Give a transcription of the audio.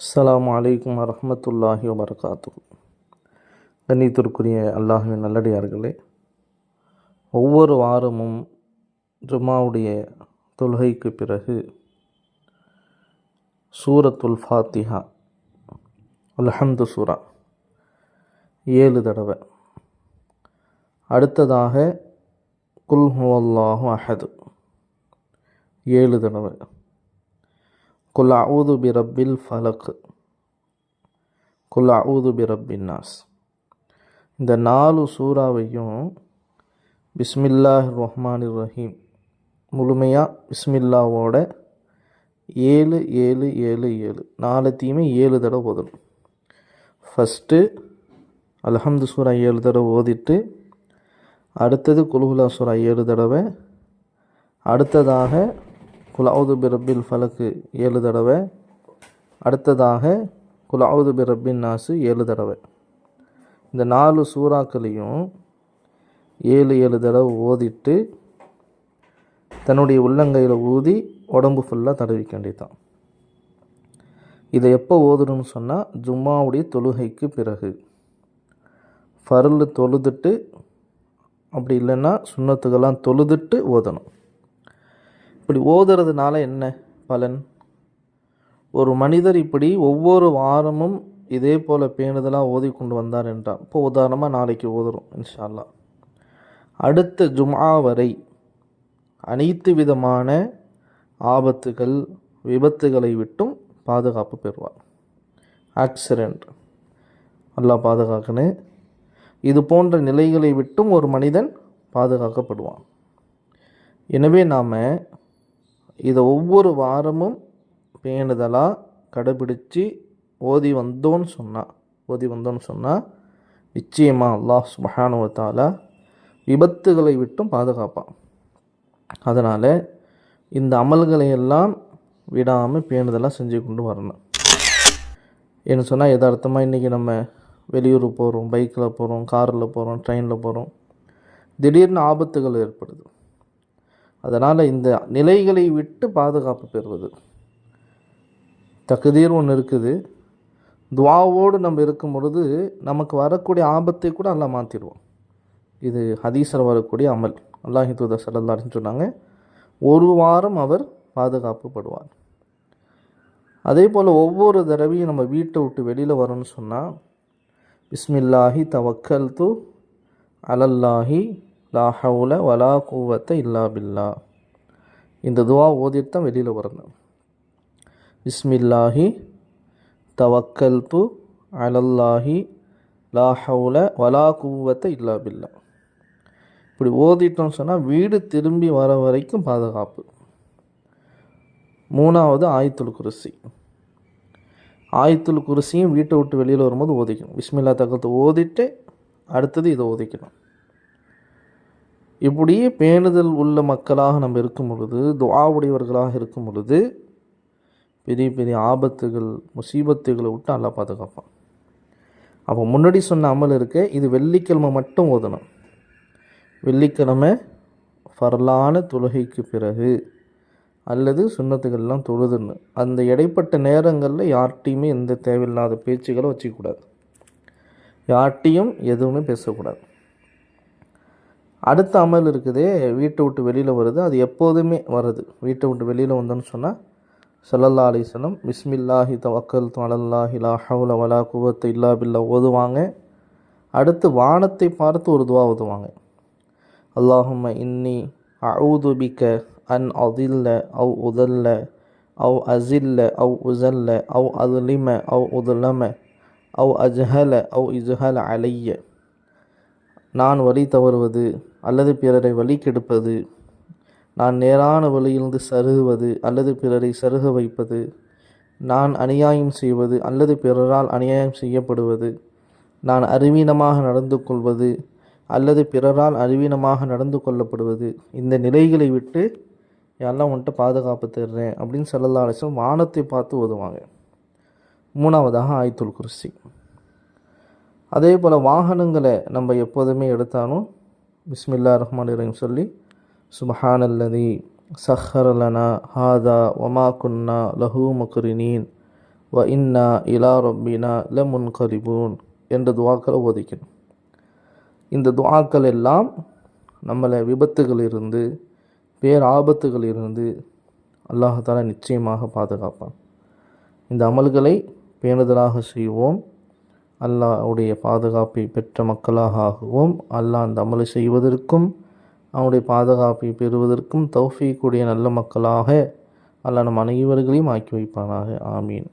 அஸ்லாம் வலைக்கம் வரமத்துல்லாஹி வபரகாத்து கண்ணியத்திற்குரிய அல்லாஹின் நல்லடியார்களே ஒவ்வொரு வாரமும் ஜுமாவுடைய தொழுகைக்கு பிறகு சூரத்துல் ஃபாத்திஹா அல்ஹம்து சூரா ஏழு தடவை. அடுத்ததாக குல் ஹுவல்லாஹு அஹது ஏழு தடவை. குல் அவுது பி ரப்பில் ஃபலக் குல் அவுது பி ரப்பின் நாஸ் இந்த நாலு சூறாவையும் பிஸ்மில்லாஹ் ரஹ்மான் ரஹீம் முழுமையாக பிஸ்மில்லாவோட ஏழு ஏழு ஏழு ஏழு. நாலுத்தையுமே ஏழு தடவை ஓதணும். ஃபஸ்ட்டு அலஹம்து சூரா ஏழு தடவை ஓதிட்டு அடுத்தது குலுகுலா சூரா ஏழு தடவை அடுத்ததாக குலாவுது பிரபில் ஃபலக்கு ஏழு தடவை. அடுத்ததாக குலாவுது பிரபின் நாசு ஏழு தடவை. இந்த நாலு சூறாக்களையும் ஏழு ஏழு தடவை ஓதிட்டு தன்னுடைய உள்ளங்கையில் ஊதி உடம்பு ஃபுல்லாக தடவிக்க வேண்டியதான் இதை எப்போ ஓதணும்னு சொன்னால் ஜும்மாவுடைய தொழுகைக்கு பிறகு. ஃபருள் தொழுதுட்டு அப்படி இல்லைன்னா சுண்ணத்துக்கெல்லாம் தொழுதுட்டு ஓதணும். இப்படி ஓதுறதுனால என்ன பலன்? ஒரு மனிதர் இப்படி ஒவ்வொரு வாரமும் இதே போல் பேணுதலாக ஓதி கொண்டு வந்தார் என்றால் இப்போ உதாரணமாக நாளைக்கு ஓதுறோம் இன்ஷா அல்லாஹ் அடுத்த ஜும்ஆ வரை அனைத்து விதமான ஆபத்துகள் விபத்துகளை விட்டும் பாதுகாப்பு பெறுவார். ஆக்சிடெண்ட் நல்லா பாதுகாக்கணும் இது போன்ற நிலைகளை விட்டும் ஒரு மனிதன் பாதுகாக்கப்படுவான். எனவே நாம் இதை ஒவ்வொரு வாரமும் பேணுதலாக கடைபிடிச்சு ஓதி வந்தோன்னு சொன்னால் ஓதி வந்தோன்னு சொன்னால் நிச்சயமாக அல்லாஹ் சுபஹானுவத்தால விபத்துகளை விட்டும் பாதுகாப்பான். அதனால் இந்த அமல்களை எல்லாம் விடாமல் பேணுதலாக செஞ்சு கொண்டு வரணும். என்ன சொன்னால் எதார்த்தமாக இன்றைக்கி நம்ம வெளியூர் போகிறோம் பைக்கில் போகிறோம் காரில் போகிறோம் ட்ரெயினில் போகிறோம் திடீர்னு ஆபத்துகள் ஏற்படுது. அதனால் இந்த நிலைகளை விட்டு பாதுகாப்பு பெறுவது. தகுதீர் ஒன்று இருக்குது. துவாவோடு நம்ம இருக்கும் பொழுது நமக்கு வரக்கூடிய ஆபத்தை கூட நல்லா மாற்றிடுவோம் இது ஹதீஸில் வரக்கூடிய அமல். அல்லாஹி தூதர் சல்லல்லான்னு சொன்னாங்க ஒரு வாரம் அவர் பாதுகாப்பு படுவார் அதே போல் ஒவ்வொரு தடவையும் நம்ம வீட்டை விட்டு வெளியில் வரணும்னு சொன்னால் பிஸ்மில்லாஹி தவக்கல் து அலல்லாஹி லா ஹவுல வலா கூவத்தை இல்லா பில்லா. இந்த துவா ஓதிட்டு தான் வெளியில் வரணும். பிஸ்மில்லாஹி தவக்கல் து அலல்லாஹி லா ஹவுல வலா கூவத்தை இல்லா பில்லா. இப்படி ஓதிட்டோம்னு சொன்னால் வீடு திரும்பி வர வரைக்கும் பாதுகாப்பு. மூணாவது ஆயத்துல் குருசி. ஆயத்துல் குருசியும் வீட்டை விட்டு வெளியில் வரும்போது ஓதிக்கணும். பிஸ்மில்லா தக்கத்தை ஓதிட்டு அடுத்தது இதை ஓதிக்கணும். இப்படியே பேணுதல் உள்ள மக்களாக நம்ம இருக்கும் பொழுது துவாவுடையவர்களாக இருக்கும் பொழுது பெரிய பெரிய ஆபத்துகள் முசீபத்துகளை விட்டு நல்லா பாதுகாப்பான். அப்போ முன்னாடி சொன்ன அமல் இருக்க இது வெள்ளிக்கிழமை மட்டும் ஓதணும். வெள்ளிக்கிழமை ஃபரலான தொழுகைக்கு பிறகு அல்லது சுண்ணத்துக்கள்லாம் தொழுதுன்னு. அந்த இடைப்பட்ட நேரங்களில் யார்கிட்டையுமே எந்த தேவையில்லாத பேச்சுகளை வச்சுக்கூடாது யார்கிட்டையும் எதுவுமே பேசக்கூடாது. அடுத்த அமல் இருக்குது வீட்டை விட்டு வெளியில் வருது. அது எப்போதுமே வருது வீட்டை விட்டு வெளியில் வந்தோன்னு சொன்னால் சல்லல்லா அலிஸ்லம் பிஸ்மில்லாஹி தவக்கல் அலல்லாஹி லா ஹவுல வலா குவத்து இல்லா பில்லா ஓதுவாங்க. அடுத்து வானத்தை பார்த்து ஒரு துவா ஓதுவாங்க. அல்லாஹும் இன்னி அவுது பிக்க அன் அதில்ல அவ் உதல்ல அவ் அசில்ல அவ் உசல்ல அவ் அதுலிம அவ் உதுலம அவ் அஜ்ஹல அவ் இஜ்ஹல அலைய நான் வழி தவறுவது அல்லது பிறரை வழி கெடுப்பது. நான் நேரான வழியிலிருந்து சருகுவது அல்லது பிறரை சருக வைப்பது. நான் அநியாயம் செய்வது அல்லது பிறரால் அநியாயம் செய்யப்படுவது. நான் அறிவீனமாக நடந்து கொள்வது அல்லது பிறரால் அறிவீனமாக நடந்து கொள்ளப்படுவது. இந்த நிலைகளை விட்டு எல்லாம் வந்துட்டு பாதுகாப்பு தர்றேன் அப்படின்னு சொல்லலா அலிஸ்லம் வானத்தை பார்த்து ஓதுவாங்க மூணாவதாக ஆயத்துல் குருசி. அதே போல் வாகனங்களை நம்ம எப்போதுமே எடுத்தாலும் பிஸ்மில்லா ரஹ்மான் ரஹீம் சொல்லி சுபஹானல்லதி சஹரலனா ஹாதா ஒமா குன்னா லஹூ முக்ரினீன் வ இன்னா இலா ரப்பினா ல முன்கரிபூன் என்ற துவாக்களை ஓதிக்கணும். இந்த துவாக்கள் எல்லாம் நம்மளை விபத்துகளிலிருந்து பேராபத்துகளிலிருந்து அல்லாஹால நிச்சயமாக பாதுகாப்பான். இந்த அமல்களை பேணுதலாக செய்வோம். அல்லாஹ்வுடைய பாதுகாப்பை பெற்ற மக்களாக ஆகுவோம். அல்லாஹ் அந்த அமலை செய்வதற்கும் அவனுடைய பாதுகாப்பை பெறுவதற்கும் தௌஃபீக்குடைய நல்ல மக்களாக அல்லாஹ் நம் அனைவர்களையும் ஆக்கி வைப்பானாக. ஆமீன்.